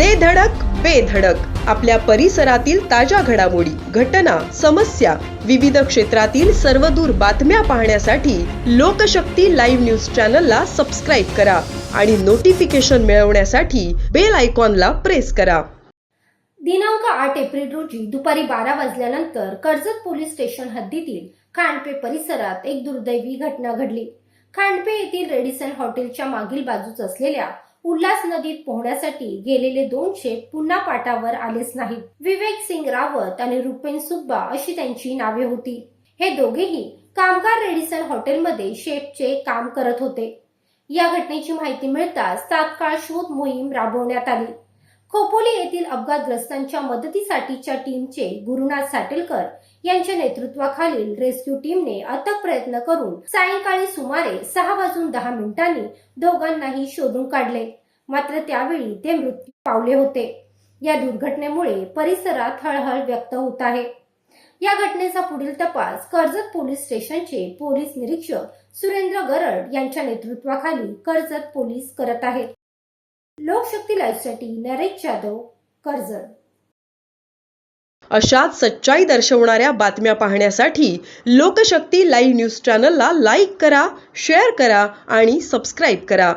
दे धडक बेधडक आपल्या परिसरातील ताज्या घडामोडी घटना समस्या विविध क्षेत्रातील सर्वदूर बातम्या पाहण्यासाठी लोकशक्ती लाईव्ह न्यूज चॅनलला सबस्क्राईब करा आणि नोटिफिकेशन मिळवण्यासाठी बेल आयकॉनला प्रेस करा. दिनांक आठ एप्रिल रोजी दुपारी बारा वाजल्यानंतर कर्जत पोलीस स्टेशन हद्दीतील खांडपे परिसरात एक दुर्दैवी घटना घडली. खांडपे येथील रेडिसन हॉटेलच्या मागील बाजूच असलेल्या उल्हास नदीत पोहण्यासाठी गेलेले दोन शेप पुन्हा पाटावर आलेच नाहीत. विवेक सिंग रावत आणि रुपेन सुब्बा अशी त्यांची नावे होती. हे दोघेही कामगार रेडिसन हॉटेलमध्ये शेफचे काम करत होते. या घटनेची माहिती मिळताच तात्काळ शोध मोहीम राबवण्यात आली. खोपोली येथील अपघातग्रस्तांच्या मदतीसाठीच्या टीमचे गुरुनाथ साटेलकर यांच्या नेतृत्वाखालील रेस्क्यू टीमने अथक प्रयत्न करून सायंकाळी सुमारे सहा वाजून दहा मिनिटांनी दोघांनाही शोधून काढले. मात्र त्यावेळी ते मृत्यू पावले होते. या दुर्घटनेमुळे परिसरात हळहळ व्यक्त होत आहे. या घटनेचा पुढील तपास कर्जत पोलीस स्टेशनचे पोलीस निरीक्षक सुरेंद्र गरड यांच्या नेतृत्वाखाली कर्जत पोलीस करत आहेत. लोकशक्ती लाईव्हसाठी नरेश जाधव कर्जत अशाच सच्चाई दर्शवणाऱ्या बातम्या पाहण्यासाठी लोकशक्ती लाईव्ह न्यूज चॅनलला लाईक करा शेअर करा आणि सबस्क्राईब करा.